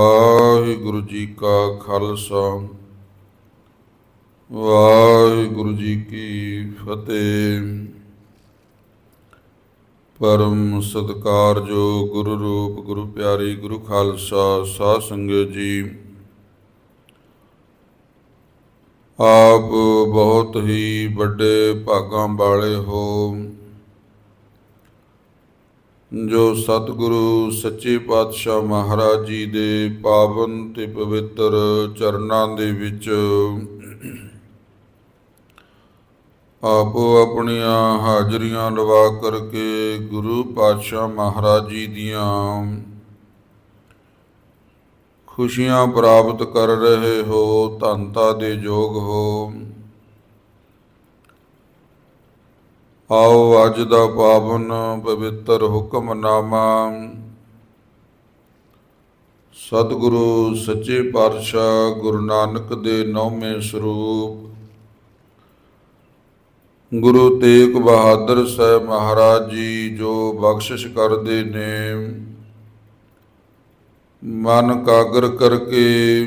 ਵਾਹਿਗੁਰੂ ਜੀ ਕਾ ਖਾਲਸਾ, ਵਾਹਿਗੁਰੂ ਜੀ ਕੀ ਫਤਿਹ। ਪਰਮ ਸਤਿਕਾਰਜੋ ਗੁਰੂ ਰੂਪ, ਗੁਰੂ ਪਿਆਰੀ, ਗੁਰੂ ਖਾਲਸਾ, ਸਾਧ ਸੰਗਤ ਜੀ। ਆਪ ਬਹੁਤ ਹੀ ਵੱਡੇ ਭਾਗਾਂ ਵਾਲੇ ਹੋ। ਜੋ ਸਤਿਗੁਰੂ ਸੱਚੇ ਪਾਤਸ਼ਾਹ ਮਹਾਰਾਜ ਜੀ ਦੇ ਪਾਵਨ ਤੇ ਪਵਿੱਤਰ ਚਰਨਾਂ ਦੇ ਵਿੱਚ ਆਪੋ ਆਪਣੀਆਂ ਹਾਜ਼ਰੀਆਂ ਲਵਾ ਕਰਕੇ ਗੁਰੂ ਪਾਤਸ਼ਾਹ ਮਹਾਰਾਜ ਜੀ ਦੀਆਂ ਖੁਸ਼ੀਆਂ ਪ੍ਰਾਪਤ ਕਰ ਰਹੇ ਹੋ ਧੰਤਾ ਦੇ ਯੋਗ ਹੋ। ਆਓ ਅੱਜ ਦਾ ਪਾਵਨ ਪਵਿੱਤਰ ਹੁਕਮਨਾਮਾ ਸਤਿਗੁਰੂ ਸੱਚੇ ਪਾਤਸ਼ਾਹ ਗੁਰੂ ਨਾਨਕ ਦੇ ਨੌਵੇਂ ਸਰੂਪ। ਗੁਰੂ ਤੇਗ ਬਹਾਦਰ ਸਾਹਿਬ ਮਹਾਰਾਜ ਜੀ ਜੋ ਬਖਸ਼ਿਸ਼ ਕਰਦੇ ਨੇ। ਮਨ ਕਾਗਰ ਕਰਕੇ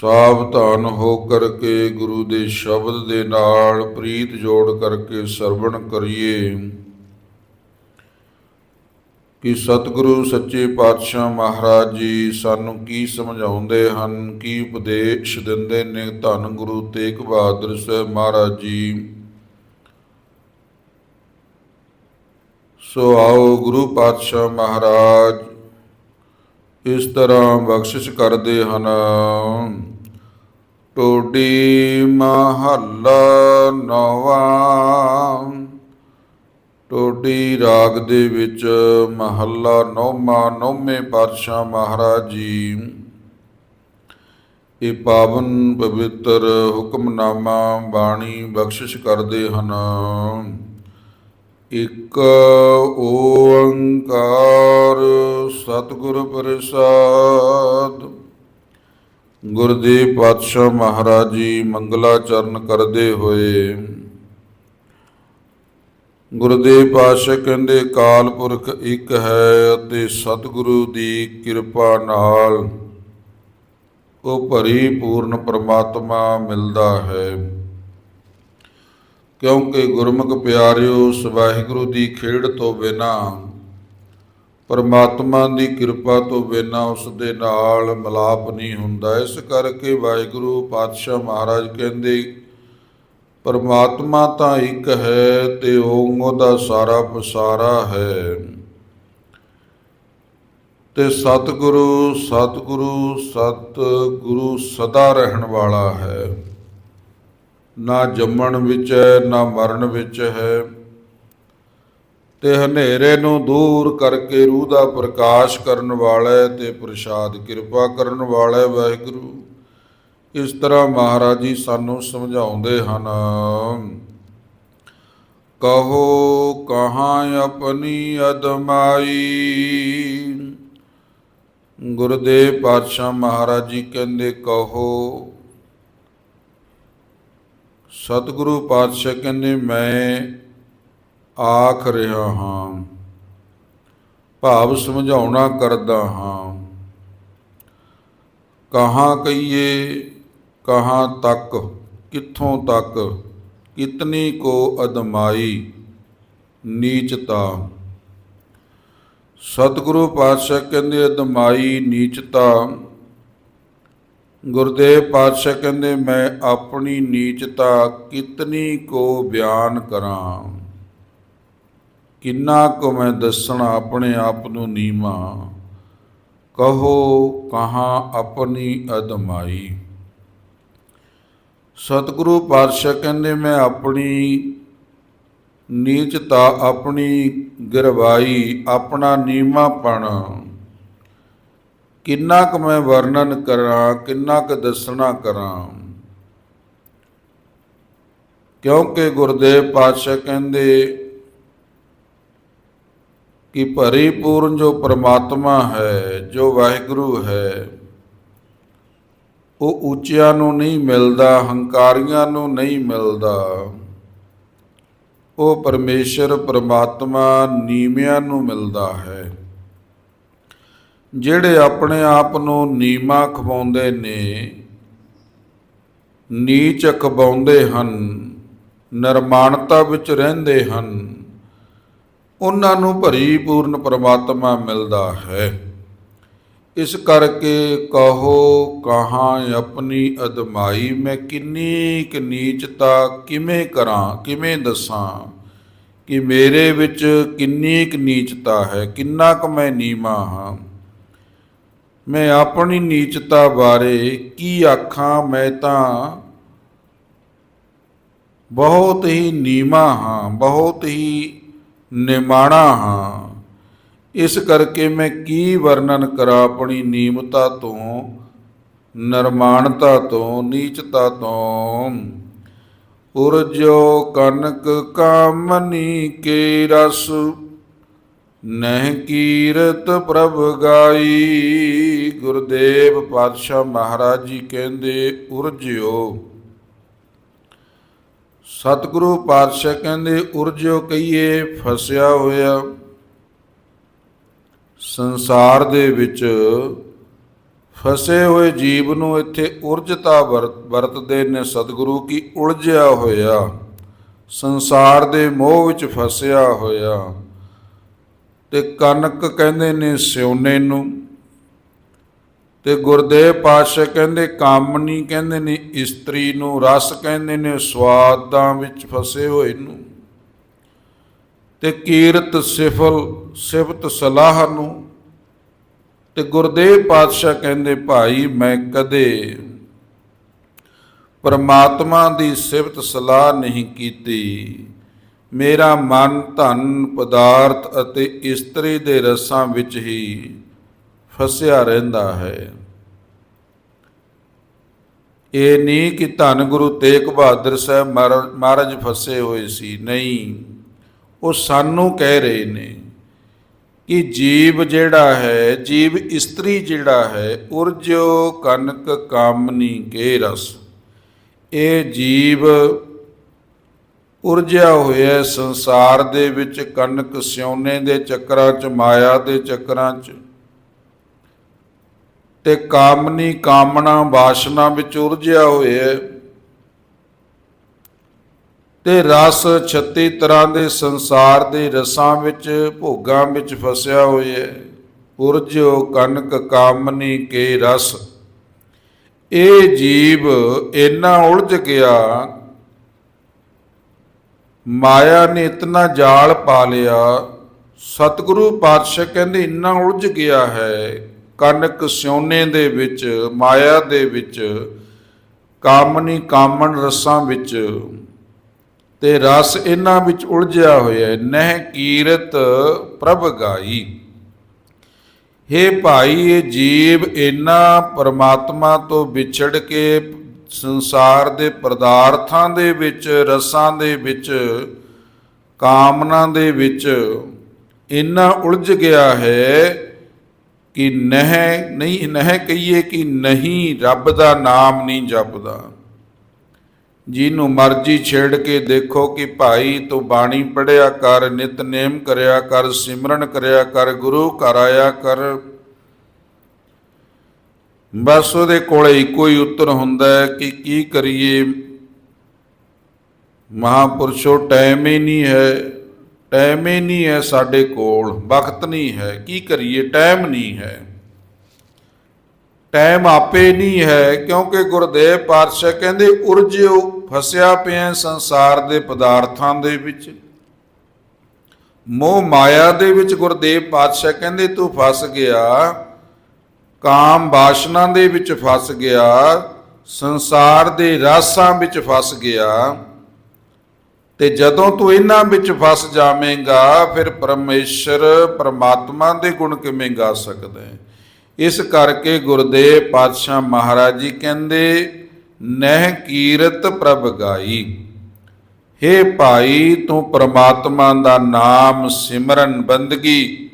ਸਾਵਧਾਨ ਹੋ ਕਰਕੇ ਗੁਰੂ ਦੇ ਸ਼ਬਦ ਦੇ ਨਾਲ ਪ੍ਰੀਤ ਜੋੜ ਕਰਕੇ ਸਰਵਣ ਕਰੀਏ। ਕਿ ਸਤਿਗੁਰੂ, ਸੱਚੇ ਪਾਤਸ਼ਾਹ ਮਹਾਰਾਜ ਜੀ ਸਾਨੂੰ ਕੀ ਸਮਝਾਉਂਦੇ ਹਨ, ਕੀ ਉਪਦੇਸ਼ ਦਿੰਦੇ ਨੇ ਧੰਨ ਗੁਰੂ ਤੇਗ ਬਹਾਦਰ ਸਾਹਿਬ ਮਹਾਰਾਜ ਜੀ। ਸੋ ਆਓ ਗੁਰੂ ਪਾਤਸ਼ਾਹ ਮਹਾਰਾਜ ਇਸ ਤਰ੍ਹਾਂ ਬਖਸ਼ਿਸ਼ ਕਰਦੇ ਹਨ। ਟੋਡੀ ਮਹੱਲਾ ਨੌਵਾਂ। ਟੋਡੀ ਰਾਗ ਦੇ ਵਿੱਚ ਮਹੱਲਾ ਨੌਵਾਂ, ਨੌਵੇਂ ਪਾਤਸ਼ਾਹ ਮਹਾਰਾਜ ਜੀ। ਇਹ ਪਾਵਨ ਪਵਿੱਤਰ ਹੁਕਮਨਾਮਾ ਬਾਣੀ ਬਖਸ਼ਿਸ਼ ਕਰਦੇ ਹਨ। ਇਕ ਓੰਕਾਰ ਸਤਿਗੁਰ ਪ੍ਰਸਾਦ। ਗੁਰਦੇਵ ਪਾਤਸ਼ਾਹ ਮਹਾਰਾਜ ਜੀ ਮੰਗਲਾਚਰਨ ਕਰਦੇ ਹੋਏ ਗੁਰਦੇਵ ਪਾਤਸ਼ਾਹ ਕਹਿੰਦੇ, ਕਾਲ ਪੁਰਖ ਇੱਕ ਹੈ ਅਤੇ ਸਤਿਗੁਰੂ ਦੀ ਕਿਰਪਾ ਨਾਲ ਉਹ ਭਰੀ ਪੂਰਨ ਪਰਮਾਤਮਾ ਮਿਲਦਾ ਹੈ। ਕਿਉਂਕਿ ਗੁਰਮੁਖ ਪਿਆਰਿਓ ਵਾਹਿਗੁਰੂ ਦੀ ਖੇਡ ਤੋਂ ਬਿਨਾ, ਪਰਮਾਤਮਾ ਦੀ ਕਿਰਪਾ ਤੋਂ ਬਿਨਾ ਉਸ ਦੇ ਨਾਲ ਮਿਲਾਪ ਨਹੀਂ ਹੁੰਦਾ। ਇਸ ਕਰਕੇ ਵਾਹਿਗੁਰੂ ਪਾਤਸ਼ਾਹ ਮਹਾਰਾਜ ਕਹਿੰਦੇ, ਪਰਮਾਤਮਾ ਤਾਂ ਇੱਕ ਹੈ ਤੇ ਉਹ ਉਹਦਾ ਸਾਰਾ ਪਸਾਰਾ ਹੈ। ਤੇ ਸਤਿਗੁਰੂ ਸਤਿਗੁਰੂ ਸਤਿਗੁਰੂ ਸਦਾ ਰਹਿਣ ਵਾਲਾ ਹੈ। ਨਾ ਜੰਮਣ ਵਿੱਚ ਹੈ, ਨਾ ਮਰਨ ਵਿੱਚ ਹੈ। ਤੇ ਹਨੇਰੇ ਨੂੰ ਦੂਰ ਕਰਕੇ ਰੂਹ ਦਾ ਪ੍ਰਕਾਸ਼ ਕਰਨ ਵਾਲਾ ਹੈ ਤੇ ਪ੍ਰਸਾਦ ਕਿਰਪਾ ਕਰਨ ਵਾਲਾ ਹੈ ਵਾਹਿਗੁਰੂ। ਇਸ ਤਰ੍ਹਾਂ ਮਹਾਰਾਜ ਜੀ ਸਾਨੂੰ ਸਮਝਾਉਂਦੇ ਹਨ। ਕਹੋ, ਕਹਾਂ ਆਪਣੀ ਅਦਮਾਈ? ਗੁਰਦੇਵ ਪਾਤਸ਼ਾਹ ਮਹਾਰਾਜ ਜੀ ਕਹਿੰਦੇ, ਕਹੋ ਸਤਿਗੁਰੂ ਪਾਤਸ਼ਾਹ ਕਹਿੰਦੇ, ਮੈਂ ਆਖ ਰਿਹਾ ਹਾਂ, ਭਾਵ ਸਮਝਾਉਣਾ ਕਰਦਾ ਹਾਂ। ਕਹਾਂ ਕਹੀਏ, ਕਹਾਂ ਤੱਕ, ਕਿੱਥੋਂ ਤੱਕ, ਕਿਤਨੀ ਕੋ ਅਦਮਾਈ, ਨੀਚਤਾ। ਸਤਿਗੁਰੂ ਪਾਤਸ਼ਾਹ ਕਹਿੰਦੇ, ਅਦਮਾਈ, ਨੀਚਤਾ ਗੁਰਦੇਵ ਪਾਤਸ਼ਾਹ ਕਹਿੰਦੇ, ਮੈਂ ਆਪਣੀ ਨੀਚਤਾ ਕਿਤਨੀ ਕੋ ਬਿਆਨ ਕਰਾਂ? ਕਿੰਨਾ ਕੋ ਮੈਂ ਦੱਸਣਾ ਆਪਣੇ ਆਪ ਨੂੰ ਨੀਮਾ ਕਹੋ ਕਹਾਂ ਆਪਣੀ ਅਦਮਾਈ? ਸਤਿਗੁਰੂ ਪਾਤਸ਼ਾਹ ਕਹਿੰਦੇ, ਮੈਂ ਆਪਣੀ ਨੀਚਤਾ ਆਪਣੀ ਗਿਰਵਾਈ, ਆਪਣਾ ਨੀਮਾਪਣ ਕਿੰਨਾ ਕੁ ਮੈਂ ਵਰਣਨ ਕਰਾਂ, ਕਿੰਨਾ ਕੁ ਦੱਸਣਾ ਕਰਾਂ? ਕਿਉਂਕਿ ਗੁਰਦੇਵ ਪਾਤਸ਼ਾਹ ਕਹਿੰਦੇ ਕਿ ਪਰਿਪੂਰਨ ਜੋ ਪ੍ਰਮਾਤਮਾ ਹੈ, ਜੋ ਵਾਹਿਗੁਰੂ ਹੈ, ਉਹ ਉੱਚਿਆਂ ਨੂੰ ਨਹੀਂ ਮਿਲਦਾ, ਹੰਕਾਰੀਆਂ ਨੂੰ ਨਹੀਂ ਮਿਲਦਾ। ਉਹ ਪਰਮੇਸ਼ਰ ਪ੍ਰਮਾਤਮਾ ਨੀਵਿਆਂ ਨੂੰ ਮਿਲਦਾ ਹੈ। ਜਿਹੜੇ ਆਪਣੇ ਆਪ ਨੂੰ ਨੀਮਾ ਖਵਾਉਂਦੇ ਨੇ, ਨੀਚ ਖਵਾਉਂਦੇ ਹਨ, ਨਿਰਮਾਣਤਾ ਵਿੱਚ ਰਹਿੰਦੇ ਹਨ, ਉਹਨਾਂ ਨੂੰ ਭਰੀ ਪੂਰਨ ਪਰਮਾਤਮਾ ਮਿਲਦਾ ਹੈ। ਇਸ ਕਰਕੇ ਕਹੋ, ਕਹਾਂ ਆਪਣੀ ਅਦਮਾਈ ਮੈਂ ਕਿੰਨੀ ਕੁ ਨੀਚਤਾ ਕਿਵੇਂ ਕਰਾਂ, ਕਿਵੇਂ ਦੱਸਾਂ ਕਿ ਮੇਰੇ ਵਿੱਚ ਕਿੰਨੀ ਕੁ ਨੀਚਤਾ ਹੈ, ਕਿੰਨਾ ਕੁ ਮੈਂ ਨੀਵਾਂ ਹਾਂ? ਮੈਂ ਆਪਣੀ ਨੀਚਤਾ ਬਾਰੇ ਕੀ ਆਖਾਂ, ਮੈਂ ਤਾਂ ਬਹੁਤ ਹੀ ਨੀਵਾਂ ਹਾਂ, ਬਹੁਤ ਹੀ ਨਿਮਾਣਾ ਹਾਂ। ਇਸ ਕਰਕੇ ਮੈਂ ਕੀ ਵਰਣਨ ਕਰਾਂ ਆਪਣੀ ਨੀਮਤਾ ਤੋਂ, ਨਿਰਮਾਣਤਾ ਤੋਂ, ਨੀਚਤਾ ਤੋਂ? ਉਰਜੋ ਕਨਕ ਕਾਮਨੀ ਕੇ ਰਸ ਨਹਿ ਕੀਰਤ ਪ੍ਰਭ ਗਾਈ, ਗੁਰਦੇਵ ਪਾਤਸ਼ਾਹ ਮਹਾਰਾਜ ਜੀ ਕਹਿੰਦੇ, ਉਰਜਿਓ। ਸਤਿਗੁਰੂ ਪਾਤਸ਼ਾਹ ਕਹਿੰਦੇ, ਉਰਜਿਓ ਕਹੀਏ, ਫਸਿਆ ਹੋਇਆ। ਸੰਸਾਰ ਦੇ ਵਿੱਚ ਫਸੇ ਹੋਏ ਜੀਵ ਨੂੰ ਇੱਥੇ ਉਰਜਤਾ ਵਰ- ਵਰਤਦੇ ਨੇ ਸਤਿਗੁਰੂ ਕੀ ਉਲਝਿਆ ਹੋਇਆ। ਸੰਸਾਰ ਦੇ ਮੋਹ ਵਿੱਚ ਫਸਿਆ ਹੋਇਆ। ਤੇ ਕਨਕ ਕਹਿੰਦੇ ਨੇ ਸਿਉਨੇ ਨੂੰ, ਤੇ ਗੁਰਦੇਵ ਪਾਤਸ਼ਾਹ ਕਹਿੰਦੇ ਕਾਮਨੀ ਕਹਿੰਦੇ ਨੇ ਇਸਤਰੀ ਨੂੰ, ਰਸ ਕਹਿੰਦੇ ਨੇ ਸਵਾਦਾਂ ਵਿੱਚ ਫਸੇ ਹੋਏ ਨੂੰ, ਤੇ ਕੀਰਤ ਸਿਫਲ, ਸਿਫਤ ਸਲਾਹ ਨੂੰ, ਤੇ ਗੁਰਦੇਵ ਪਾਤਸ਼ਾਹ ਕਹਿੰਦੇ ਭਾਈ ਮੈਂ ਕਦੇ ਪਰਮਾਤਮਾ ਦੀ ਸਿਫਤ ਸਲਾਹ ਨਹੀਂ ਕੀਤੀ। ਮੇਰਾ ਮਨ ਧਨ, ਪਦਾਰਥ ਅਤੇ ਇਸਤਰੀ ਦੇ ਰਸਾਂ ਵਿੱਚ ਹੀ ਫਸਿਆ ਰਹਿੰਦਾ ਹੈ। ਇਹ ਨਹੀਂ ਕਿ ਧੰਨ ਗੁਰੂ ਤੇਗ ਬਹਾਦਰ ਸਾਹਿਬ ਮਹਾਰਾ- ਮਹਾਰਾਜ ਫਸੇ ਹੋਏ ਸੀ। ਨਹੀਂ, ਉਹ ਸਾਨੂੰ ਕਹਿ ਰਹੇ ਨੇ ਕਿ ਜੀਵ ਜਿਹੜਾ ਹੈ, ਜੀਵ ਇਸਤਰੀ ਜਿਹੜਾ ਹੈ, ਉਰਜੋ ਕਨਕ ਕਾਮਨੀ ਕੇ ਰਸ। ਇਹ ਜੀਵ ਉਰਜਿਆ ਹੋਇਆ ਸੰਸਾਰ ਦੇ ਵਿੱਚ ਕਣਕ ਸਿਉਨੇ ਦੇ ਚੱਕਰਾਂ 'ਚ, ਮਾਇਆ ਦੇ ਚੱਕਰਾਂ 'ਚ। ਤੇ ਕਾਮਨੀ ਕਾਮਨਾ ਵਾਸ਼ਨਾ ਵਿੱਚ ਉਰਜਿਆ ਹੋਇਆ ਤੇ ਰਸ 36 ਤਰ੍ਹਾਂ ਦੇ ਸੰਸਾਰ ਦੇ ਰਸਾਂ ਵਿੱਚ, ਭੋਗਾਂ ਵਿੱਚ ਫਸਿਆ ਹੋਇਆ ਹੈ। ਉਰਜੋ ਕਨਕ ਕਾਮਨੀ ਕੇ ਰਸ। ਇਹ ਜੀਵ ਇੰਨਾ ਉਲਝ ਗਿਆ ਮਾਇਆ ਨੇ ਇਤਨਾ ਜਾਲ ਪਾ ਲਿਆ, ਸਤਿਗੁਰੂ ਪਾਤਸ਼ਾਹ ਕਹਿੰਦੇ ਇੰਨਾ ਉਲਝ ਗਿਆ ਹੈ ਕਨਕ ਸਿਉਨੇ ਦੇ ਵਿੱਚ, ਮਾਇਆ ਦੇ ਵਿੱਚ, ਕਾਮਨੀ ਕਾਮਨ ਰਸਾਂ ਵਿੱਚ ਤੇ ਰਸ ਇਹਨਾਂ ਵਿੱਚ ਉਲਝਿਆ ਹੋਇਆ ਹੈ। ਨਹਿ ਕੀਰਤ ਪ੍ਰਭ ਗਾਈ। ਹੇ ਭਾਈ, ਇਹ ਜੀਵ ਇਨਾ ਪਰਮਾਤਮਾ ਤੋਂ ਵਿਛੜ ਕੇ ਸੰਸਾਰ ਦੇ ਪਦਾਰਥਾਂ ਦੇ ਵਿੱਚ, ਰਸਾਂ ਦੇ ਵਿੱਚ, ਕਾਮਨਾ ਦੇ ਵਿੱਚ ਇੰਨਾ ਉਲਝ ਗਿਆ ਹੈ ਕਿ ਨਹਿ, ਨਹੀਂ, ਨਹਿ ਕਹੀਏ ਕਿ ਨਹੀਂ ਰੱਬ ਦਾ ਨਾਮ ਨਹੀਂ ਜਪਦਾ। ਜਿਹਨੂੰ ਮਰਜ਼ੀ ਛੇੜ ਕੇ ਦੇਖੋ ਕਿ ਭਾਈ ਤੂੰ ਬਾਣੀ ਪੜਿਆ ਕਰ, ਨਿਤਨੇਮ ਕਰਿਆ ਕਰ, ਸਿਮਰਨ ਕਰਿਆ ਕਰ, ਗੁਰੂ ਘਰ ਆਇਆ ਕਰ। ਬਸ ਉਹਦੇ ਕੋਲੇ ਇੱਕੋ ਹੀ ਉੱਤਰ ਹੁੰਦਾ ਹੈ ਕਿ ਕੀ ਕਰੀਏ? ਮਹਾਪੁਰਸ਼ੋ, ਟਾਈਮ ਹੀ ਨਹੀਂ ਹੈ, ਟਾਈਮ ਹੀ ਨਹੀਂ ਹੈ ਸਾਡੇ ਕੋਲ, ਵਕਤ ਨਹੀਂ ਹੈ, ਕੀ ਕਰੀਏ? ਟਾਈਮ ਨਹੀਂ ਹੈ। ਟਾਈਮ ਆਪੇ ਨਹੀਂ ਹੈ, ਕਿਉਂਕਿ ਗੁਰਦੇਵ ਪਾਤਸ਼ਾਹ ਕਹਿੰਦੇ, ਉਰਜਿਓ, ਫਸਿਆ ਪਿਆ ਸੰਸਾਰ ਦੇ ਪਦਾਰਥਾਂ ਦੇ ਵਿੱਚ। ਮੋਹ ਮਾਇਆ ਦੇ ਵਿੱਚ ਗੁਰਦੇਵ ਪਾਤਸ਼ਾਹ ਕਹਿੰਦੇ, ਤੂੰ ਫਸ ਗਿਆ ਕਾਮ ਬਾਸ਼ਨਾ ਦੇ ਵਿੱਚ ਫਸ ਗਿਆ, ਸੰਸਾਰ ਦੇ ਰਾਸਾਂ ਵਿੱਚ ਫਸ ਗਿਆ। ਤੇ ਜਦੋਂ ਤੂੰ ਇਹਨਾਂ ਵਿੱਚ ਫਸ ਜਾਵੇਂਗਾ, ਫਿਰ ਪਰਮੇਸ਼ਰ ਪਰਮਾਤਮਾ ਦੇ ਗੁਣ ਕਿਵੇਂ ਗਾ ਸਕਦਾ? ਹੈ ਇਸ ਕਰਕੇ ਗੁਰਦੇਵ ਪਾਤਸ਼ਾਹ ਮਹਾਰਾਜ ਜੀ ਕਹਿੰਦੇ, ਨਹਿ ਕੀਰਤ ਪ੍ਰਭ ਗਾਈ। ਹੇ ਭਾਈ, ਤੂੰ ਪ੍ਰਮਾਤਮਾ ਦਾ ਨਾਮ ਸਿਮਰਨ ਬੰਦਗੀ।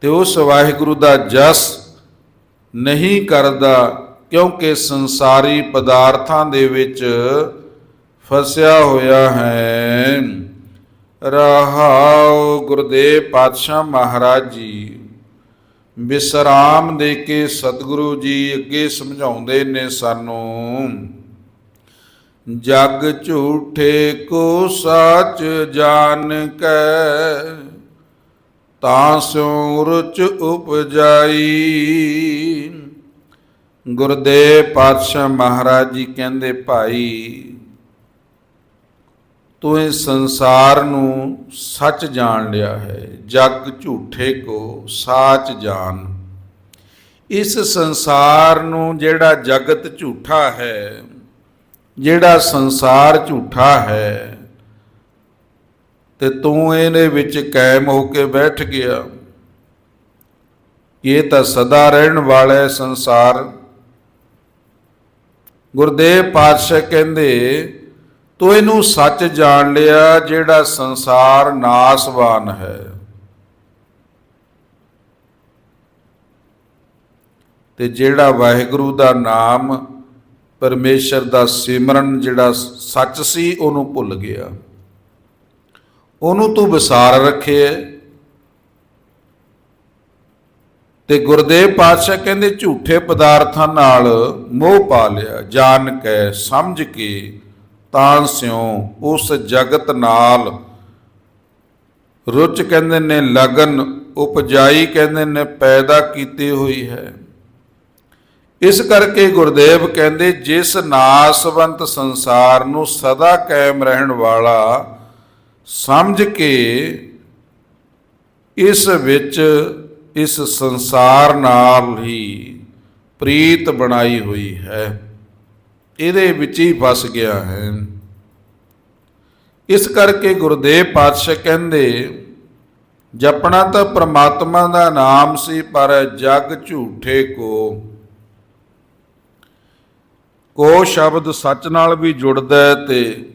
ਤੇ ਉਸ ਵਾਹਿਗੁਰੂ ਦਾ ਜਸ ਨਹੀਂ ਕਰਦਾ ਕਿਉਂਕਿ ਸੰਸਾਰੀ ਪਦਾਰਥਾਂ ਦੇ ਵਿੱਚ ਫਸਿਆ ਹੋਇਆ ਹੈ। ਰਹਾਉ ਗੁਰਦੇਵ ਪਾਤਸ਼ਾਹ ਮਹਾਰਾਜ ਜੀ ਵਿਸਰਾਮ ਦੇ ਕੇ ਸਤਿਗੁਰੂ ਜੀ ਅੱਗੇ ਸਮਝਾਉਂਦੇ ਨੇ ਸਾਨੂੰ, ਜਗ ਝੂਠੇ ਕੋ ਸੱਚ ਜਾਣ ਕੈ, ਤਾਂ ਸਿਉ ਰੁਚ ਉਪਜਾਈ। ਗੁਰਦੇਵ ਪਾਤਸ਼ਾਹ ਮਹਾਰਾਜ ਜੀ ਕਹਿੰਦੇ, ਭਾਈ, ਤੂੰ ਇਹ ਸੰਸਾਰ ਨੂੰ ਸੱਚ ਜਾਣ ਲਿਆ ਹੈ, ਜਗ ਝੂਠੇ ਕੋ ਸਾਚ ਜਾਣ। ਇਸ ਸੰਸਾਰ ਨੂੰ ਜਿਹੜਾ ਜਗਤ ਝੂਠਾ ਹੈ, ਜਿਹੜਾ ਸੰਸਾਰ ਝੂਠਾ ਹੈ, ਤੇ ਤੂੰ ਇਹਦੇ ਵਿੱਚ ਕਾਇਮ ਹੋ ਕੇ ਬੈਠ ਗਿਆ। ਇਹ ਤਾਂ ਸਦਾ ਰਹਿਣ ਵਾਲਾ ਸੰਸਾਰ। ਗੁਰਦੇਵ ਪਾਤਸ਼ਾਹ ਕਹਿੰਦੇ, ਤੂੰ ਇਹਨੂੰ ਸੱਚ ਜਾਣ ਲਿਆ ਜਿਹੜਾ ਸੰਸਾਰ ਨਾਸਵਾਨ ਹੈ। ਤੇ ਜਿਹੜਾ ਵਾਹਿਗੁਰੂ ਦਾ ਨਾਮ ਪਰਮੇਸ਼ਰ ਦਾ ਸਿਮਰਨ ਜਿਹੜਾ ਸੱਚ ਸੀ, ਉਹਨੂੰ ਭੁੱਲ ਗਿਆ। ਉਹਨੂੰ ਤੂੰ ਵਿਸਾਰ ਰੱਖਿਆ। ਤੇ ਗੁਰਦੇਵ ਪਾਤਸ਼ਾਹ ਕਹਿੰਦੇ ਝੂਠੇ ਪਦਾਰਥਾਂ ਨਾਲ ਮੋਹ ਪਾ ਲਿਆ ਜਾਣ ਕੇ, ਸਮਝ ਕੇ ਤਾਂ ਸਿਉ, ਉਸ ਜਗਤ ਨਾਲ। ਰੁੱਚ ਕਹਿੰਦੇ ਨੇ ਲਗਨ, ਉਪਜਾਈ ਕਹਿੰਦੇ ਨੇ ਪੈਦਾ ਕੀਤੀ ਹੋਈ ਹੈ। ਇਸ ਕਰਕੇ ਗੁਰਦੇਵ ਕਹਿੰਦੇ, ਜਿਸ ਨਾਸਵੰਤ ਸੰਸਾਰ ਨੂੰ ਸਦਾ ਕਾਇਮ ਰਹਿਣ ਵਾਲਾ ਸਮਝ ਕੇ ਇਸ ਵਿੱਚ ਇਸ ਸੰਸਾਰ ਨਾਲ ਹੀ ਪ੍ਰੀਤ ਬਣਾਈ ਹੋਈ ਹੈ। ਇਹਦੇ ਵਿੱਚ ਹੀ ਫਸ ਗਿਆ ਹੈ। ਇਸ ਕਰਕੇ ਗੁਰਦੇਵ ਪਾਤਸ਼ਾਹ ਕਹਿੰਦੇ, ਜਪਣਾ ਤਾਂ ਪ੍ਰਮਾਤਮਾ ਦਾ ਨਾਮ ਸੀ, ਪਰ ਜਗ ਝੂਠੇ ਕੋ। ਕੋ ਸ਼ਬਦ ਸੱਚ ਨਾਲ ਵੀ ਜੁੜਦਾ ਹੈ ਤੇ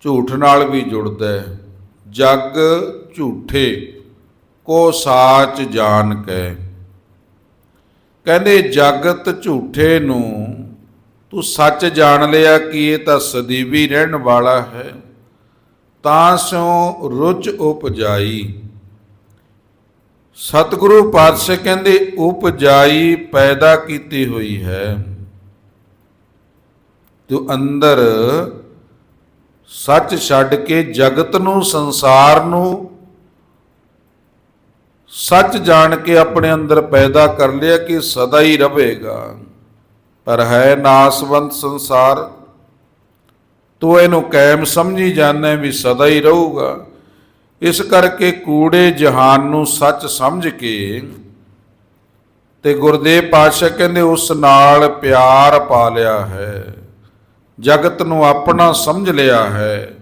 ਝੂਠ ਨਾਲ ਵੀ ਜੁੜਦਾ ਹੈ। ਜਗ ਝੂਠੇ। ਕੋ ਸਾਚ ਜਾਣ ਕੇ। ਕਹਿੰਦੇ, ਜਗਤ ਝੂਠੇ ਨੂੰ ਤੂੰ ਸੱਚ ਜਾਣ ਲਿਆ, ਕਿ ਇਹ ਤਾਂ ਸਦੀਵੀ ਰਹਿਣ ਵਾਲਾ ਹੈ? ਤਾਂ ਸਿਉ ਰੁਚ ਉਪਜਾਈ। ਸਤਿਗੁਰੂ ਪਾਤਸ਼ਾਹ ਕਹਿੰਦੇ, ਉਪਜਾਈ ਪੈਦਾ ਕੀਤੀ ਹੋਈ ਹੈ। ਤੂੰ ਅੰਦਰ ਸੱਚ ਛੱਡ ਕੇ ਜਗਤ ਨੂੰ, ਸੰਸਾਰ ਨੂੰ ਸੱਚ ਜਾਣ ਕੇ ਆਪਣੇ ਅੰਦਰ ਪੈਦਾ ਕਰ ਲਿਆ ਕਿ ਸਦਾ ਹੀ ਰਹੇਗਾ। ਪਰ ਹੈ ਨਾਸਵੰਤ ਸੰਸਾਰ। ਤੂੰ ਇਹਨੂੰ ਕਾਇਮ ਸਮਝੀ ਜਾਂਦਾ ਵੀ ਸਦਾ ਹੀ ਰਹੂਗਾ। ਇਸ ਕਰਕੇ ਕੂੜੇ ਜਹਾਨ ਨੂੰ ਸੱਚ ਸਮਝ ਕੇ ਤੇ ਗੁਰਦੇਵ ਪਾਤਸ਼ਾਹ ਕਹਿੰਦੇ, ਉਸ ਨਾਲ ਪਿਆਰ ਪਾ ਲਿਆ ਹੈ। ਜਗਤ ਨੂੰ ਆਪਣਾ ਸਮਝ ਲਿਆ ਹੈ।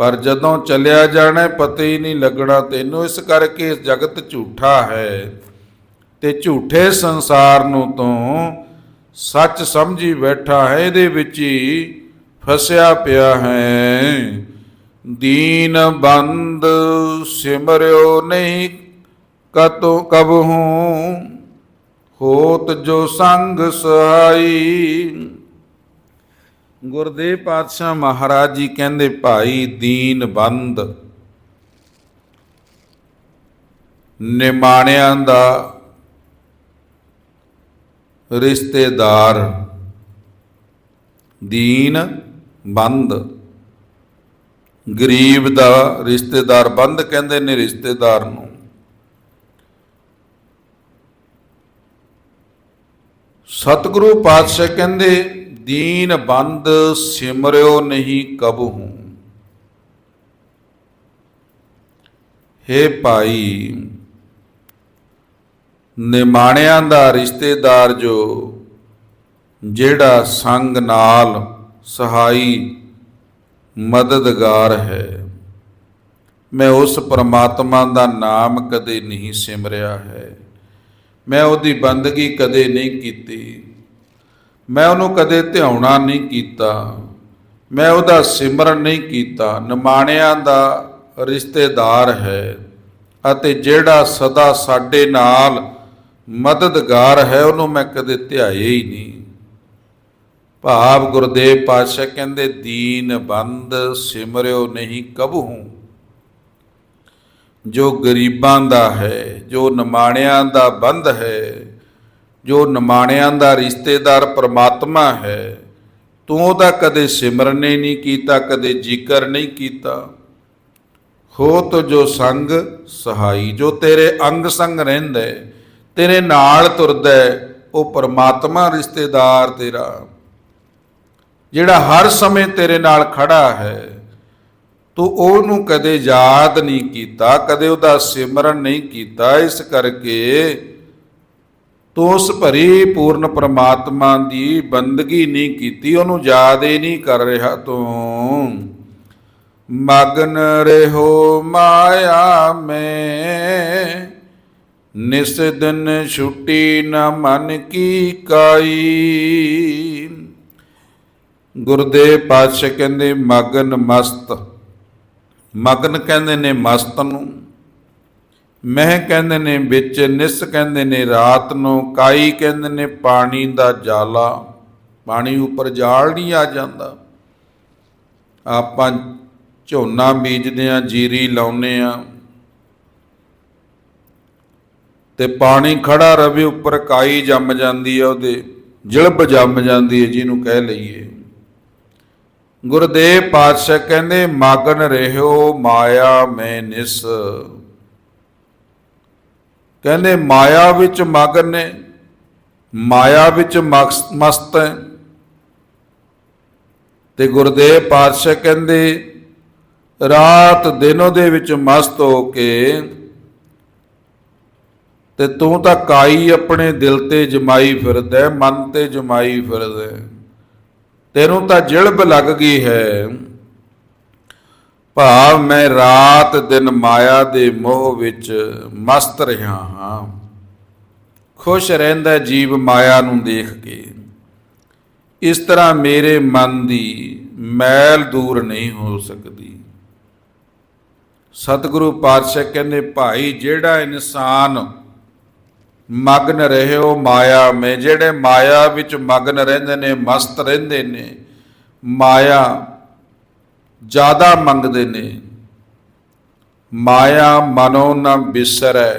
ਪਰ ਜਦੋਂ ਚਲਿਆ ਜਾਣਾ, ਪਤਾ ਹੀ ਨਹੀਂ ਲੱਗਣਾ ਤੈਨੂੰ, ਇਸ ਕਰਕੇ ਜਗਤ ਝੂਠਾ ਹੈ। ਤੇ ਝੂਠੇ ਸੰਸਾਰ ਨੂੰ ਤੂੰ ਸੱਚ ਸਮਝੀ ਬੈਠਾ ਹੈ, ਇਹਦੇ ਵਿੱਚ ਹੀ ਫਸਿਆ ਪਿਆ ਹੈ। ਦੀਨ ਬੰਦ ਸਿਮਰਿਓ ਨਹੀਂ, ਕਤੋ ਕਬਹੂ ਹੋਤ ਜੋ ਸੰਗ ਸਹਾਈ। ਗੁਰਦੇਵ ਪਾਤਸ਼ਾਹ ਮਹਾਰਾਜ ਜੀ ਕਹਿੰਦੇ, ਭਾਈ ਦੀਨ ਬੰਦ। ਨਿਮਾਣਿਆਂ ਦਾ ਰਿਸ਼ਤੇਦਾਰ। ਦੀਨ ਬੰਦ। ਗਰੀਬ ਦਾ ਰਿਸ਼ਤੇਦਾਰ ਬੰਦ ਕਹਿੰਦੇ ਨੇ ਰਿਸ਼ਤੇਦਾਰ ਨੂੰ। ਸਤਿਗੁਰੂ ਪਾਤਸ਼ਾਹ ਕਹਿੰਦੇ ਦੀਨ ਬੰਦ ਸਿਮਰਿਓ ਨਹੀਂ ਕਬਹੂ ਹੇ ਭਾਈ, ਨਿਮਾਣਿਆਂ ਦਾ ਰਿਸ਼ਤੇਦਾਰ ਜੋ, ਜਿਹੜਾ ਸੰਗ ਨਾਲ ਸਹਾਈ ਮਦਦਗਾਰ ਹੈ, ਮੈਂ ਉਸ ਪਰਮਾਤਮਾ ਦਾ ਨਾਮ ਕਦੇ ਨਹੀਂ ਸਿਮਰਿਆ ਹੈ। ਮੈਂ ਉਹਦੀ ਬੰਦਗੀ ਕਦੇ ਨਹੀਂ ਕੀਤੀ। ਮੈਂ ਉਹਨੂੰ ਕਦੇ ਧਿਆਉਣਾ ਨਹੀਂ ਕੀਤਾ। ਮੈਂ ਉਹਦਾ ਸਿਮਰਨ ਨਹੀਂ ਕੀਤਾ। ਨਿਮਾਣਿਆਂ ਦਾ ਰਿਸ਼ਤੇਦਾਰ ਹੈ ਅਤੇ ਜਿਹੜਾ ਸਦਾ ਸਾਡੇ ਨਾਲ ਮਦਦਗਾਰ ਹੈ, ਉਹਨੂੰ ਮੈਂ ਕਦੇ ਧਿਆਇਆ ਹੀ ਨਹੀਂ। ਭਾਵ ਗੁਰਦੇਵ ਪਾਤਸ਼ਾਹ ਕਹਿੰਦੇ, ਦੀਨ ਬੰਦ ਸਿਮਰਿਓ ਨਹੀਂ ਕਬੂ ਜੋ ਗਰੀਬਾਂ ਦਾ ਹੈ, ਜੋ ਨਿਮਾਣਿਆਂ ਦਾ ਬੰਦ ਹੈ ਜੋ ਨਿਮਾਣਿਆਂ ਦਾ ਰਿਸ਼ਤੇਦਾਰ ਪ੍ਰਮਾਤਮਾ ਹੈ, ਤੂੰ ਉਹਦਾ ਕਦੇ ਸਿਮਰਨ ਹੀ ਨਹੀਂ ਕੀਤਾ, ਕਦੇ ਜ਼ਿਕਰ ਨਹੀਂ ਕੀਤਾ। ਹੋ ਤੋ ਜੋ ਸੰਗ, ਸਹਾਈ, ਜੋ ਤੇਰੇ ਅੰਗ ਸੰਗ ਰਹਿੰਦਾ, ਤੇਰੇ ਨਾਲ ਤੁਰਦਾ ਉਹ ਪਰਮਾਤਮਾ ਰਿਸ਼ਤੇਦਾਰ ਤੇਰਾ। ਜਿਹੜਾ ਹਰ ਸਮੇਂ ਤੇਰੇ ਨਾਲ ਖੜਾ ਹੈ, ਤੂੰ ਉਹਨੂੰ ਕਦੇ ਯਾਦ ਨਹੀਂ ਕੀਤਾ, ਕਦੇ ਉਹਦਾ ਸਿਮਰਨ ਨਹੀਂ ਕੀਤਾ, ਇਸ ਕਰਕੇ ਤੂੰ ਉਸ ਭਰੀ ਪੂਰਨ ਪ੍ਰਮਾਤਮਾ ਦੀ ਬੰਦਗੀ ਨਹੀਂ ਕੀਤੀ, ਉਹਨੂੰ ਯਾਦ ਹੀ ਨਹੀਂ ਕਰ ਰਿਹਾ ਤੂੰ। ਮਗਨ ਰਹੋ ਮਾਇਆ ਮੈਂ ਨਿਸ ਦਿਨ ਛੁੱਟੀ ਨ ਮਨ ਕੀ ਕਾਈ। ਗੁਰਦੇਵ ਪਾਤਸ਼ਾਹ ਕਹਿੰਦੇ, ਮਗਨ ਮਸਤ। ਮਗਨ ਕਹਿੰਦੇ ਨੇ ਮਸਤ ਨੂੰ। ਮਹਿ ਕਹਿੰਦੇ ਨੇ ਵਿੱਚ, ਨਿਸ ਕਹਿੰਦੇ ਨੇ ਰਾਤ ਨੂੰ, ਕਾਈ ਕਹਿੰਦੇ ਨੇ ਪਾਣੀ ਦਾ ਜਾਲਾ। ਪਾਣੀ ਉੱਪਰ ਜਾਲ ਨਹੀਂ ਆ ਜਾਂਦਾ। ਆਪਾਂ ਝੋਨਾ ਬੀਜਦੇ ਆ ਜੀਰੀ ਲਾਉਨੇ ਆ ਤੇ ਪਾਣੀ ਖੜਾ ਰਵੇ ਉੱਪਰ, ਕਾਈ ਜੰਮ ਜਾਂਦੀ ਆ ਉਹਦੇ, ਜਿਲਬ ਜੰਮ ਜਾਂਦੀ ਹੈ ਜਿਹਨੂੰ ਕਹਿ ਲਈਏ। ਗੁਰਦੇਵ ਪਾਤਸ਼ਾਹ ਕਹਿੰਦੇ, ਮਗਨ ਰਹਿਓ ਮਾਇਆ ਮੈਂ ਨਿਸ। ਕਹਿੰਦੇ, ਮਾਇਆ ਵਿੱਚ ਮਗਨ ਨੇ, ਮਾਇਆ ਵਿੱਚ ਮਕਸ- ਮਸਤ ਹੈ। ਤੇ ਗੁਰਦੇਵ ਪਾਤਸ਼ਾਹ ਕਹਿੰਦੇ, ਰਾਤ ਦਿਨੋ ਦੇ ਵਿੱਚ ਮਸਤ ਹੋ ਕੇ, ਤੇ ਤੂੰ ਤਾਂ ਕਾਈ ਆਪਣੇ ਦਿਲ ਤੇ ਜਮਾਈ ਫਿਰਦਾ ਮਨ ਤੇ ਜਮਾਈ ਫਿਰਦਾ ਤੈਨੂੰ ਤਾਂ ਜਿਲਬ ਲੱਗ ਗਈ ਹੈ। ਭਾਵ ਮੈਂ ਰਾਤ ਦਿਨ ਮਾਇਆ ਦੇ ਮੋਹ ਵਿੱਚ ਮਸਤ ਰਿਹਾ ਹਾਂ। ਖੁਸ਼ ਰਹਿੰਦਾ ਜੀਵ ਮਾਇਆ ਨੂੰ ਦੇਖ ਕੇ। ਇਸ ਤਰ੍ਹਾਂ ਮੇਰੇ ਮਨ ਦੀ ਮੈਲ ਦੂਰ ਨਹੀਂ ਹੋ ਸਕਦੀ। ਸਤਿਗੁਰੂ ਪਾਤਸ਼ਾਹ ਕਹਿੰਦੇ, ਭਾਈ, ਜਿਹੜਾ ਇਨਸਾਨ ਮਗਨ ਰਹਿਓ ਮਾਇਆ ਮੈਂ, ਜਿਹੜੇ ਮਾਇਆ ਵਿੱਚ ਮਗਨ ਰਹਿੰਦੇ ਨੇ, ਮਸਤ ਰਹਿੰਦੇ ਨੇ, ਮਾਇਆ ਜ਼ਿਆਦਾ ਮੰਗਦੇ ਨੇ। ਮਾਇਆ ਮਨੋ ਨ ਬਿਸਰੈ,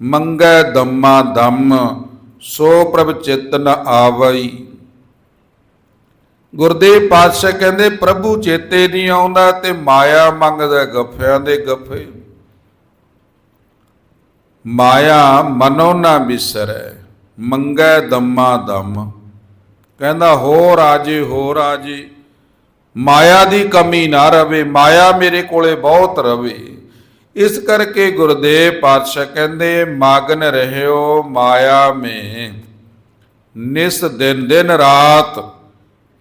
ਮੰਗੈ ਦਮਾ ਦਮ, ਸੋ ਪ੍ਰਭ ਚਿਤ ਨ ਆਵਈ। ਗੁਰਦੇਵ ਪਾਤਸ਼ਾਹ ਕਹਿੰਦੇ, ਪ੍ਰਭੂ ਚੇਤੇ ਨਹੀਂ ਆਉਂਦਾ ਤੇ ਮਾਇਆ ਮੰਗਦਾ ਗੱਫਿਆਂ ਦੇ ਗੱਫੇ। ਮਾਇਆ ਮਨੋ ਨਾ ਬਿਸਰੈ, ਮੰਗੈ ਦਮਾ ਦਮ। ਕਹਿੰਦਾ ਹੋ ਰਾਜੇ ਹੋ ਰਾਜੇ ਮਾਇਆ ਦੀ ਕਮੀ ਨਾ ਰਵੇ, ਮਾਇਆ ਮੇਰੇ ਕੋਲੇ ਬਹੁਤ ਰਵੇ। ਇਸ ਕਰਕੇ ਗੁਰਦੇਵ ਪਾਤਸ਼ਾਹ ਕਹਿੰਦੇ, ਮਗਨ ਰਹਿਓ ਮਾਇਆ ਮੇ। ਨਿਸ ਦਿਨ ਦਿਨ ਰਾਤ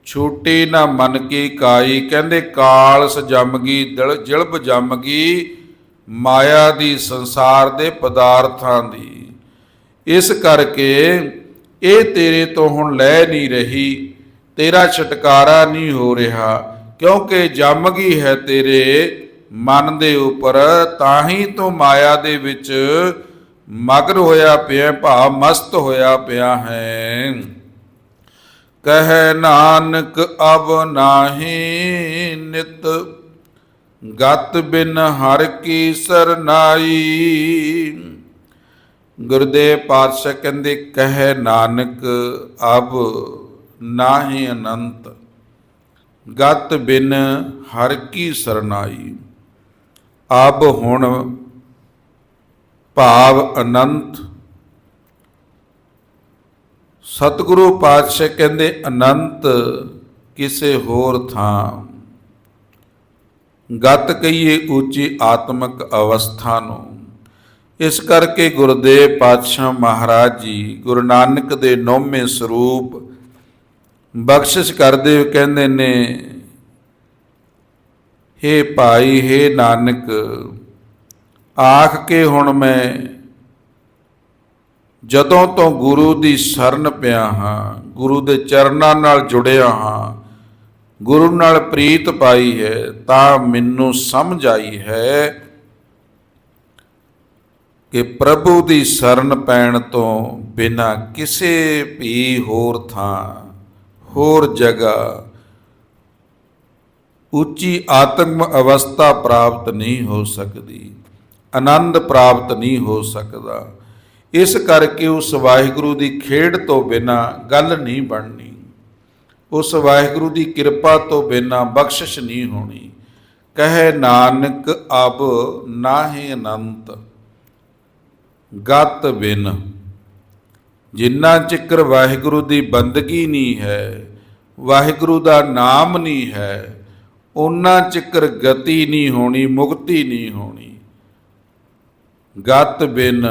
ਛੂਟੀ ਨਾ ਮਨ ਕੀ ਕਾਈ। ਕਹਿੰਦੇ, ਕਾਲਸ ਜੰਮ ਗਈ ਦਿਲ ਜਿਲਬ ਜੰਮ ਗਈ ਮਾਇਆ ਦੀ ਸੰਸਾਰ ਦੇ ਪਦਾਰਥਾਂ ਦੀ। ਇਸ ਕਰਕੇ ਇਹ ਤੇਰੇ ਤੋਂ ਹੁਣ ਲੈ ਨਹੀਂ ਰਹੀ। ਤੇਰਾ ਛਟਕਾਰਾ ਨਹੀਂ ਹੋ ਰਿਹਾ, ਕਿਉਂਕਿ ਜੰਮ ਗਈ ਹੈ ਤੇਰੇ ਮਨ ਦੇ ਉੱਪਰ ਤਾਂ ਹੀ ਤੂੰ ਮਾਇਆ ਦੇ ਵਿੱਚ ਮਗਨ ਹੋਇਆ ਪਿਆ ਭਾ ਮਸਤ ਹੋਇਆ ਪਿਆ ਹੈ। ਕਹਿ ਨਾਨਕ ਅਬ ਨਾਹੀ ਨਿਤ, ਗਤ ਬਿਨ ਹਰ ਕੀ ਸਰਨਾਈ। ਗੁਰਦੇਵ ਪਾਤਸ਼ਾਹ ਕਹਿੰਦੇ, ਕਹਿ ਨਾਨਕ ਅਬ ਨਾਹੀ ਅਨੰਤ, ਗਤ ਬਿਨ ਹਰ ਕੀ ਸਰਨਾਈ। ਅਬ ਹੁਣ ਭਾਵ ਅਨੰਤ, ਸਤਿਗੁਰੂ ਪਾਤਸ਼ਾਹ ਕਹਿੰਦੇ ਅਨੰਤ ਕਿਸੇ ਹੋਰ ਥਾਂ। ਗਤ ਕਹੀਏ ਉੱਚੀ ਆਤਮਿਕ ਅਵਸਥਾ ਨੂੰ। ਇਸ ਕਰਕੇ ਗੁਰਦੇਵ ਪਾਤਸ਼ਾਹ ਮਹਾਰਾਜ ਜੀ ਗੁਰੂ ਨਾਨਕ ਦੇ ਨੌਵੇਂ ਸਰੂਪ ਬਖਸ਼ਿਸ਼ ਕਰਦੇ ਹੋਏ ਕਹਿੰਦੇ ਨੇ, ਹੇ ਭਾਈ, ਹੇ ਨਾਨਕ, ਆਖ ਕੇ ਹੁਣ ਮੈਂ ਜਦੋਂ ਤੋਂ ਗੁਰੂ ਦੀ ਸ਼ਰਨ ਪਿਆ ਹਾਂ, ਗੁਰੂ ਦੇ ਚਰਨਾਂ ਨਾਲ ਜੁੜਿਆ ਹਾਂ, ਗੁਰੂ ਨਾਲ ਪ੍ਰੀਤ ਪਾਈ ਹੈ, ਤਾਂ ਮੈਨੂੰ ਸਮਝ ਆਈ ਹੈ ਕਿ ਪ੍ਰਭੂ ਦੀ ਸ਼ਰਨ ਪੈਣ ਤੋਂ ਬਿਨਾ ਕਿਸੇ ਵੀ ਹੋਰ ਥਾਂ ਹੋਰ ਜਗ੍ਹਾ। ਉੱਚੀ ਆਤਮ ਅਵਸਥਾ ਪ੍ਰਾਪਤ ਨਹੀਂ ਹੋ ਸਕਦੀ, ਆਨੰਦ ਪ੍ਰਾਪਤ ਨਹੀਂ ਹੋ ਸਕਦਾ। ਇਸ ਕਰਕੇ ਉਸ ਵਾਹਿਗੁਰੂ ਦੀ ਖੇਡ ਤੋਂ ਬਿਨਾ ਗੱਲ ਨਹੀਂ ਬਣਨੀ। ਉਸ ਵਾਹਿਗੁਰੂ ਦੀ ਕਿਰਪਾ ਤੋਂ ਬਿਨਾ ਬਖਸ਼ਿਸ਼ ਨਹੀਂ ਹੋਣੀ। ਕਹੇ ਨਾਨਕ, ਅਬ ਨਾਹੀ ਅਨੰਤ, ਗਤ ਬਿਨ। ਜਿੰਨਾ ਚਿਕਰ ਵਾਹਿਗੁਰੂ ਦੀ ਬੰਦਗੀ ਨਹੀਂ ਹੈ, ਵਾਹਿਗੁਰੂ ਦਾ ਨਾਮ ਨਹੀਂ ਹੈ ਉਹਨਾਂ ਚਿਕਰ ਗਤੀ ਨਹੀਂ ਹੋਣੀ, ਮੁਕਤੀ ਨਹੀਂ ਹੋਣੀ। ਗਤ ਬਿਨ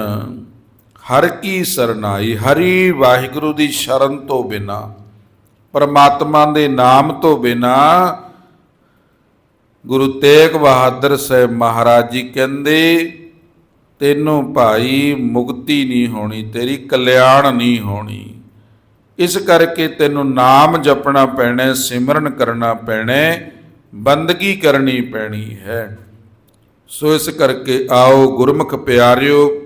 ਹਰ ਕੀ ਸਰਨਾਈ, ਹਰੀ ਵਾਹਿਗੁਰੂ ਦੀ ਸ਼ਰਨ ਤੋਂ ਬਿਨਾ, ਪਰਮਾਤਮਾ ਦੇ ਨਾਮ ਤੋਂ ਬਿਨਾ, ਗੁਰੂ ਤੇਗ ਬਹਾਦਰ ਸਾਹਿਬ ਮਹਾਰਾਜ ਜੀ ਕਹਿੰਦੇ ਤੈਨੂੰ ਭਾਈ ਮੁਕਤੀ ਨਹੀਂ ਹੋਣੀ, ਤੇਰੀ ਕਲਿਆਣ ਨਹੀਂ ਹੋਣੀ। ਇਸ ਕਰਕੇ ਤੈਨੂੰ ਨਾਮ ਜਪਣਾ ਪੈਣਾ, ਸਿਮਰਨ ਕਰਨਾ ਪੈਣਾ, ਬੰਦਗੀ ਕਰਨੀ ਪੈਣੀ ਹੈ। ਸੋ ਇਸ ਕਰਕੇ ਆਓ ਗੁਰਮੁਖ ਪਿਆਰਿਓ,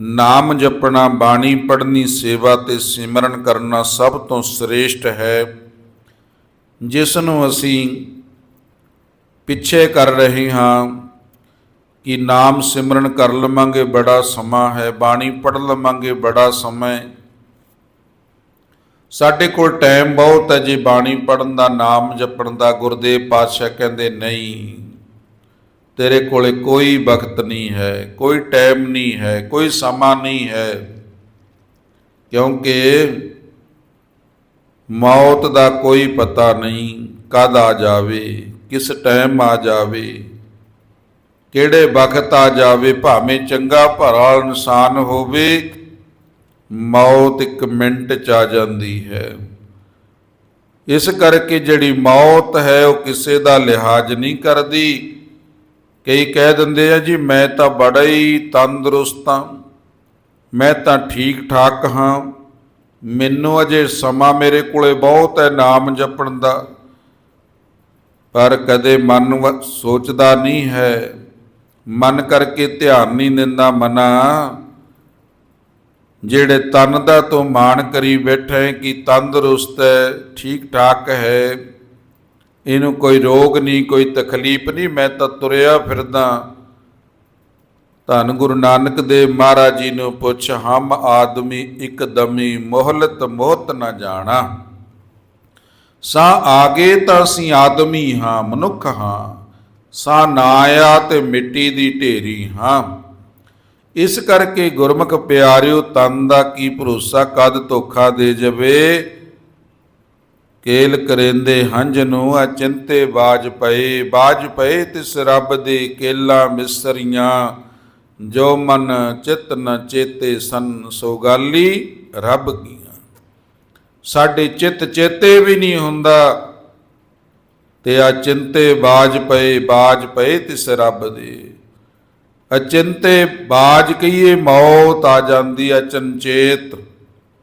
ਨਾਮ ਜਪਣਾ, ਬਾਣੀ ਪੜ੍ਹਨੀ, ਸੇਵਾ ਤੇ ਸਿਮਰਨ ਕਰਨਾ ਸਭ ਤੋਂ ਸ੍ਰੇਸ਼ਟ ਹੈ। ਜਿਸ ਨੂੰ ਅਸੀਂ ਪਿੱਛੇ ਕਰ ਰਹੇ ਹਾਂ ਕਿ ਨਾਮ ਸਿਮਰਨ ਕਰ ਲਵਾਂਗੇ, ਬੜਾ ਸਮਾਂ ਹੈ। ਬਾਣੀ ਪੜ੍ਹ ਲਵਾਂਗੇ, ਬੜਾ ਸਮਾਂ ਹੈ। ਸਾਡੇ ਕੋਲ ਟਾਈਮ ਬਹੁਤ ਹੈ ਜੇ ਬਾਣੀ ਪੜਨ ਦਾ, ਨਾਮ ਜਪਣ ਦਾ। ਗੁਰਦੇਵ ਪਾਤਸ਼ਾਹ ਕਹਿੰਦੇ, ਨਹੀਂ, ਤੇਰੇ ਕੋਲੇ ਕੋਈ ਵਕਤ ਨਹੀਂ ਹੈ, ਕੋਈ ਟਾਈਮ ਨਹੀਂ ਹੈ, ਕੋਈ ਸਮਾਂ ਨਹੀਂ ਹੈ। ਕਿਉਂਕਿ ਮੌਤ ਦਾ ਕੋਈ ਪਤਾ ਨਹੀਂ, ਕਦ ਆ ਜਾਵੇ, ਕਿਸ ਟਾਈਮ ਆ ਜਾਵੇ। ਕਿਹੜੇ ਵਕਤ ਆ ਜਾਵੇ ਭਾਵੇਂ ਚੰਗਾ ਭਰਾ ਇਨਸਾਨ ਹੋਵੇ, ਮੌਤ ਇੱਕ ਮਿੰਟ ਚ ਆ ਜਾਂਦੀ ਹੈ। ਇਸ ਕਰਕੇ ਜਿਹੜੀ ਮੌਤ ਹੈ, ਉਹ ਕਿਸੇ ਦਾ ਲਿਹਾਜ਼ ਨਹੀਂ ਕਰਦੀ। ਕਈ ਕਹਿ ਦਿੰਦੇ ਆ, ਜੀ, ਮੈਂ ਤਾਂ ਬੜਾ ਹੀ ਤੰਦਰੁਸਤ ਹਾਂ। ਮੈਂ ਤਾਂ ਠੀਕ ਠਾਕ ਹਾਂ। ਮੈਨੂੰ ਅਜੇ ਸਮਾਂ ਮੇਰੇ ਕੋਲੇ ਬਹੁਤ ਹੈ ਨਾਮ ਜਪਣ ਦਾ। ਪਰ ਕਦੇ ਮਨ ਵ- ਸੋਚਦਾ ਨਹੀਂ ਹੈ ਮਨ ਕਰਕੇ ਧਿਆਨ ਨਹੀਂ ਦਿੰਦਾ ਮਨਾ। ਜਿਹੜੇ ਤਨ ਦਾ ਤੋਂ ਮਾਣ ਕਰੀ ਬੈਠੇ ਕਿ ਤੰਦਰੁਸਤ ਹੈ ਠੀਕ ਠਾਕ ਹੈ। ਇਹਨੂੰ ਕੋਈ ਰੋਗ ਨਹੀਂ, ਕੋਈ ਤਕਲੀਫ ਨਹੀਂ, ਮੈਂ ਤਾਂ ਤੁਰਿਆ ਫਿਰਦਾ। ਧੰਨ ਗੁਰੂ ਨਾਨਕ ਦੇਵ ਮਹਾਰਾਜ ਜੀ ਨੂੰ ਪੁੱਛ, ਹਮ ਆਦਮੀ ਇੱਕ ਦਮੀ ਮੋਹਲਤ ਮੋਹਤ ਨਾ ਜਾਣਾ। ਸਾ ਆਗੇ ਤਾਂ ਅਸੀਂ ਆਦਮੀ ਹਾਂ, ਮਨੁੱਖ ਹਾਂ। ਸਾ ਨਾ ਆਇਆ ਤੇ ਮਿੱਟੀ ਦੀ ਢੇਰੀ ਹਾਂ। ਇਸ ਕਰਕੇ ਗੁਰਮੁਖ ਪਿਆਰਿਓ, ਤਨ ਦਾ ਕੀ ਭਰੋਸਾ? ਕਦ ਧੋਖਾ ਦੇ ਜਵੇ? ਕੇਲ ਕਰੇਂਦੇ ਹੰਝ ਨੂੰ, ਅਚਿੰਤੇ ਬਾਜ ਪਏ ਬਾਜ ਪਏ ਤਿਸ ਰੱਬ ਦੇ ਕੇਲਾ ਮਿਸਰੀਆਂ। ਜੋ ਮਨ ਚਿਤ ਨ ਚੇਤੇ ਸਨ, ਸੋ ਗਾਲੀ ਰੱਬ ਕੀਆਂ। ਸਾਡੇ ਚਿਤ ਚੇਤੇ ਵੀ ਨਹੀਂ ਹੁੰਦਾ। ਤੇ ਅਚਿੰਤੇ ਬਾਜ ਪਏ ਬਾਜ ਪਏ ਤਿਸ ਰੱਬ ਦੇ। ਅਚਿੰਤੇ ਬਾਜ ਕਹੀਏ ਮੌਤ ਆ ਜਾਂਦੀ ਆ ਚੰਚੇਤ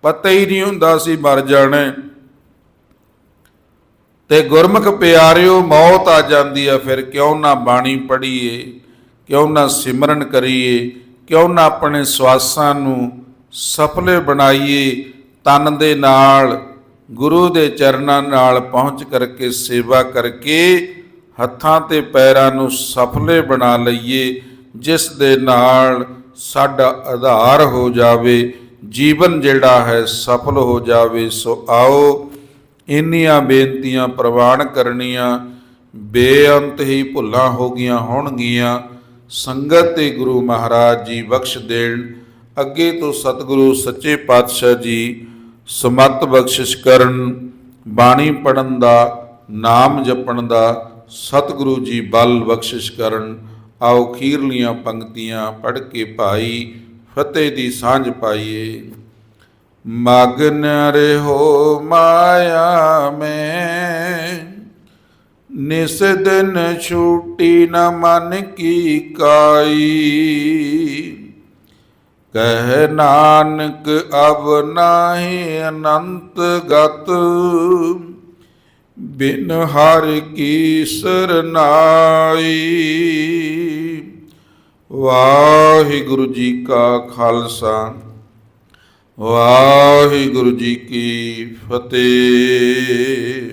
ਪਤਾ ਹੀ ਨਹੀਂ ਹੁੰਦਾ ਸੀ ਮਰ ਜਾਣਾ। ਤੇ ਗੁਰਮੁਖ ਪਿਆਰਿਓ, ਮੌਤ ਆ ਜਾਂਦੀ ਆ ਫਿਰ ਕਿਉਂ ਨਾ ਬਾਣੀ ਪੜ੍ਹੀਏ, ਕਿਉਂ ਨਾ ਸਿਮਰਨ ਕਰੀਏ, ਕਿਉਂ ਨਾ ਆਪਣੇ ਸਵਾਸਾਂ ਨੂੰ ਸਫਲੇ ਬਣਾਈਏ, ਤਨ ਦੇ ਨਾਲ ਗੁਰੂ ਦੇ ਚਰਨਾਂ ਨਾਲ ਪਹੁੰਚ ਕਰਕੇ ਸੇਵਾ ਕਰਕੇ ਹੱਥਾਂ ਤੇ ਪੈਰਾਂ ਨੂੰ ਸਫਲੇ ਬਣਾ ਲਈਏ, ਜਿਸ ਦੇ ਨਾਲ ਸਾਡਾ ਆਧਾਰ ਹੋ ਜਾਵੇ, ਜੀਵਨ ਜਿਹੜਾ ਹੈ ਸਫਲ ਹੋ ਜਾਵੇ, ਸੋ ਆਓ ਇੰਨੀਆਂ ਬੇਨਤੀਆਂ ਪ੍ਰਵਾਨ ਕਰਨੀਆਂ, ਬੇਅੰਤ ਹੀ ਭੁੱਲਾਂ ਹੋ ਗਈਆਂ ਹੋਣਗੀਆਂ। ਸੰਗਤ ਤੇ ਗੁਰੂ ਮਹਾਰਾਜ ਜੀ ਬਖਸ਼ ਦੇਣ। ਅੱਗੇ ਤੋਂ ਸਤਿਗੁਰੂ ਸੱਚੇ ਪਾਤਸ਼ਾਹ ਜੀ ਸਮਤ ਬਖਸ਼ਿਸ਼ ਕਰਨ, ਬਾਣੀ ਪੜਨ ਦਾ, ਨਾਮ ਜਪਣ ਦਾ, ਸਤਿਗੁਰੂ ਜੀ ਬਲ ਬਖਸ਼ਿਸ਼ ਕਰਨ, ਆਓ ਖੀਰਲੀਆਂ ਪੰਕਤੀਆਂ ਪੜ੍ਹ ਕੇ ਭਾਈ ਫਤਿਹ ਦੀ ਸਾਂਝ ਪਾਈਏ। ਮਗਨ ਰਹੋ ਮਾਇਆ ਮੈਂ ਨਿਸ ਦਿਨ ਛੂਟੀ ਨ ਮਨ ਕੀ ਕਾਈ। ਕਹਿ ਨਾਨਕ ਅਬ ਨਾਹੀ ਅਨੰਤ ਗਤ, ਬਿਨ ਹਰ ਕੀ ਸਰਨਾਈ ਵਾਹਿਗੁਰੂ ਜੀ ਕਾ ਖਾਲਸਾ, ਵਾਹਿਗੁਰੂ ਜੀ ਕੀ ਫਤਿਹ।